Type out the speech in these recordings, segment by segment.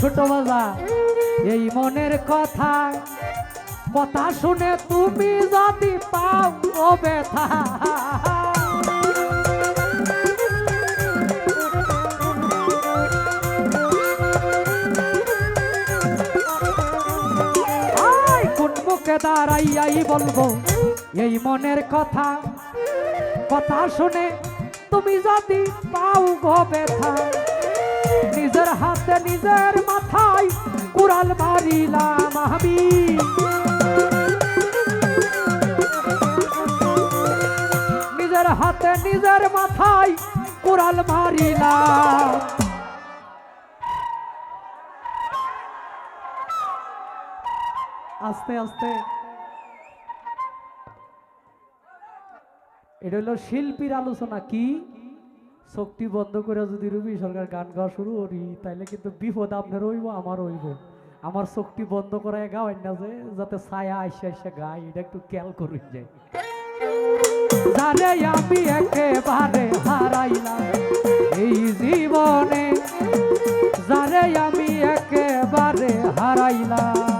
ছোট বাজা এই মনের কথা। কথা শুনে তুমি যদি পাও ব্যথা দাঁড়াইয়াই বলব, এই মনের কথা। কথা শুনে তুমি যদি পাও গো ব্যথা, নিজের হাতে নিজের মাথায় কুড়াল মারিলাম আমি। নিজের হাতে নিজের মাথায় কুড়াল মারিলাম। আস্তে আস্তে। এটা হলো শিল্পীর আলোচনা কি? শক্তি বন্ধ করে যদি রবি সরকার গান গাওয়া শুরু করি, তাইলে কিন্তু বিপদ আপনার হইব, আমার হইব। আমার শক্তি বন্ধ করে গাওয়াই না যে, যাতে ছায়া আইসে আইসে গাই এটা একটু খেয়াল করি যায় জানে আমি একেবারে হারাইলাম এই জীবনে। জানে আমি একেবারে হারাইলাম।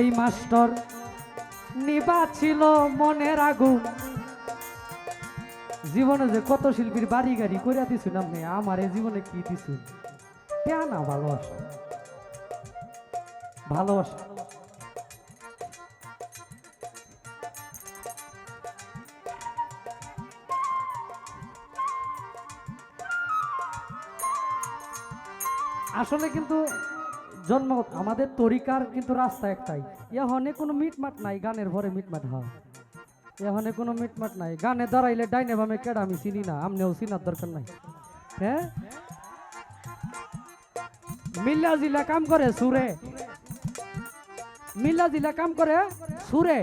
এই মাস্টার, নিবা ছিল মনের আগুন। জীবনে যে কত শিল্পীর বাড়ি গাড়ি করে দিছুন আপনি আমার এই জীবনে কি দিছুন কেন ভালোবাসা? ভালোবাসা। আসলে কিন্তু জন্ম আমাদের তরিকার কিন্তু রাস্তা একটাই। এখানে কোনো মিটমাট নাই, গানের ভরে মিটমাট হয়। এখানে কোনো মিটমাট নাই। গানে দাঁড়াইলে ডাইনে বামে কেডা আমি চিনি না, আমনেও চিনার দরকার নাই। হ্যাঁ? মিল্লা জিলা কাম করে সুরে। মিল্লা জিলা কাম করে সুরে।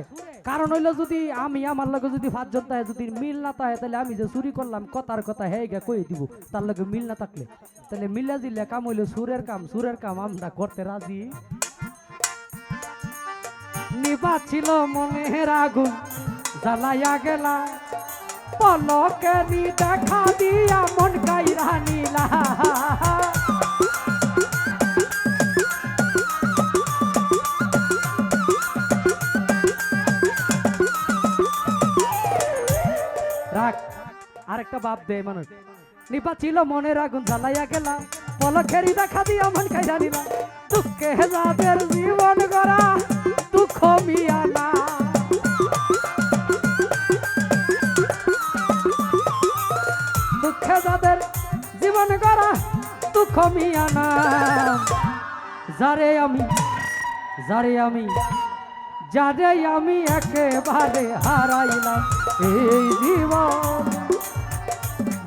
কারণ হইল যদি আমি আমার লগে যদি পাঁচজন জনতা যদি মিল না থাকে, তাহলে আমি যে চুরি করলাম, কথার কথা হে গে কই দিব, তার লগে মিল না থাকলে। তাহলে মিল্লা জিল্লা কাম হইল সুরের কাম সুরের কাম আমরা করতে রাজি। নিবা ছিল মনের আগুন, জ্বালাইয়া গেলা, পলকে নি দেখা বাপ দে মানুষ। নিপা ছিল মনের আগুন জ্বালাইয়া গেলা। পলকেরি দেখা দিয়া মন খাইয়া নিলা। দুঃখে যাদের জীবন গড়া, দুঃখ মিয়া না। দুঃখে যাদের জীবন গড়া, দুঃখ মিয়া না। যারে আমি যারে আমি যারে আমি একেবারে হারাইলাম এই জীবন।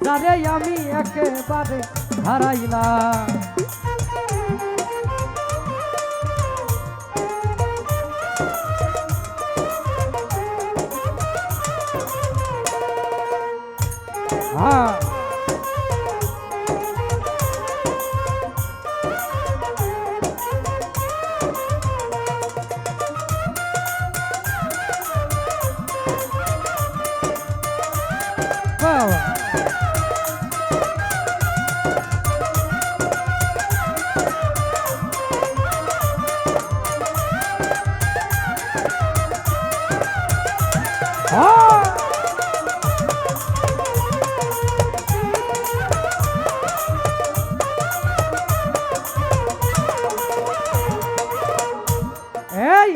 যারে আমি একেবারে হারাইলাম। হ্যাঁ। এই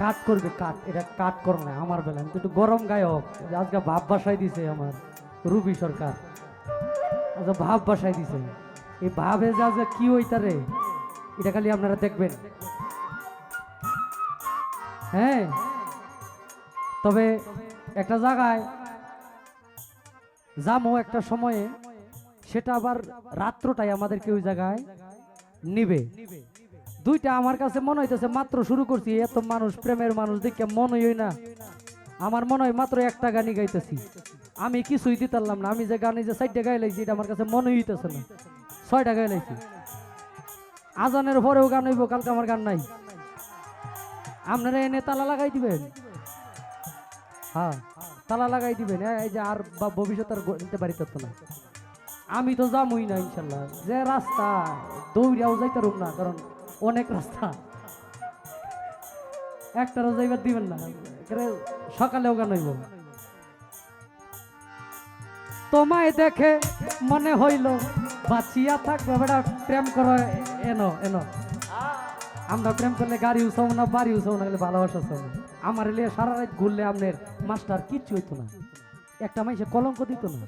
কাট করবে কাট এটা কাট কর না, আমার বেলা। আমি একটু গরম গায়ক। আজকে ভাব বাসায় দিছে আমার, রুবি সরকার। আচ্ছা ভাব বাসায় দিছে। এই ভাবে যা যা কি ওইটারে এটা খালি আপনারা দেখবেন। হ্যাঁ। তবে একটা জায়গায় যামো একটা সময়ে, সেটা আবার রাত্রটাই আমাদেরকে ওই জায়গায় নিবে। দুইটা আমার কাছে মনে হইতেছে, মাত্র শুরু করছি, এত মানুষ, প্রেমের মানুষ, দেখে মনে হই না। আমার মনে হয় মাত্র একটা গানই গাইতেছি। আমি কিছুই দিতারলাম না, আমি যে গানে যে চারটা গাই লাইছি, এটা আমার কাছে মনে হইতেছে না। ছয়টা গাই লাইছি। আজানের পরেও গান হইব, কালকে আমার গান নাই। আপনারা এনে তালা লাগাই দিবেন? হ্যাঁ তালা লাগাই দিবেন এই যে আর বা ভবিষ্যৎ আর নিতে পারি তো না। আমি তো যামই না, ইনশাল্লাহ। যে রাস্তা দৌড়াও যাইতে রুম না, কারণ অনেক রাস্তা। একটারও যাইবার দিবেন না, একেবারে সকালেও গান হইব। তোমায় দেখে মনে হইল, বাঁচিয়া থাকব বেটা প্রেম করো এনো এনো। আমরা প্রেম করলে গাড়ি উঠাও না, বাড়ি উঠাও না ভালোবাসা চাও আমার এলে সারা রাত ঘুরলে আপনার মাস্টার কিচ্ছু হইতো না। একটা মাইসে কলঙ্ক দিত না।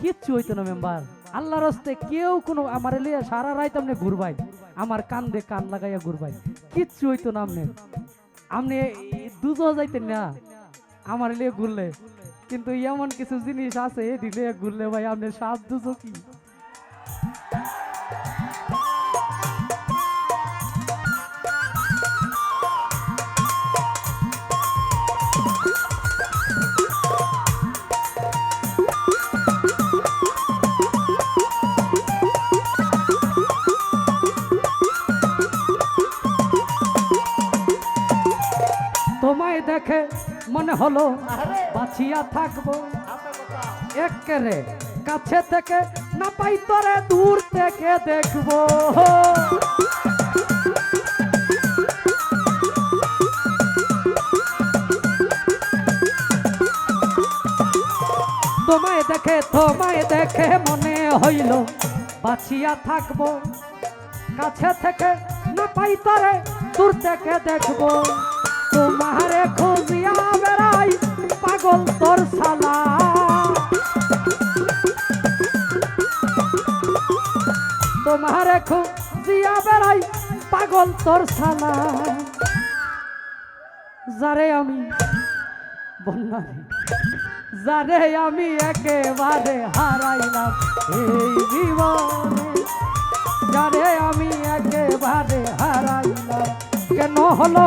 কিচ্ছু হইতো না মেম্বার আল্লাহর হস্তে কেউ কোনো, আমার এলে সারা রাত আপনি ঘুরবাই। আমার কান দিয়ে কান লাগাইয়া ঘুরবাই। কিচ্ছু হইতো না আপনি আপনি দুজো যাইতেন না। আমার এলে ঘুরলে। কিন্তু এমন কিছু জিনিস আছে দিলে ঘুরলে ভাই আপনার সাত দুজো কি? মনে হলো বাঁচিয়া থাকব। একেরে কাছে থেকে না পাই তরে দূর থেকে দেখব। তোমায় দেখে তোমায় দেখে মনে হইল বাঁচিয়া থাকব। কাছে থেকে না পাই তরে দূর থেকে দেখব। তোমারে খুঁজিয়া বেড়াই পাগল তোর সালা তোমারে খুঁজিয়া বেড়াই পাগল তোর সালা যারে আমি বন্যারে যারে আমি একেবারে হারাইলাম এই জীবনে, যারে আমি একেবারে হারাইলাম, কেন হলো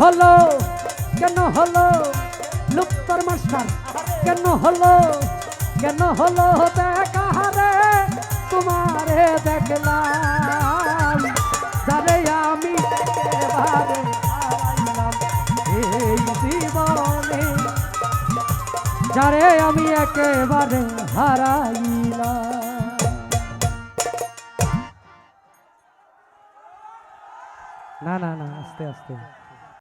হলো? কেন হলো? লুপ্তর মাস্টার, কেন হলো? কেন হলো দেখা রে তোমারে দেখলাম, যারে আমি যারে আমি একেবারে হারাইলাম। না না না, আস্তে আস্তে।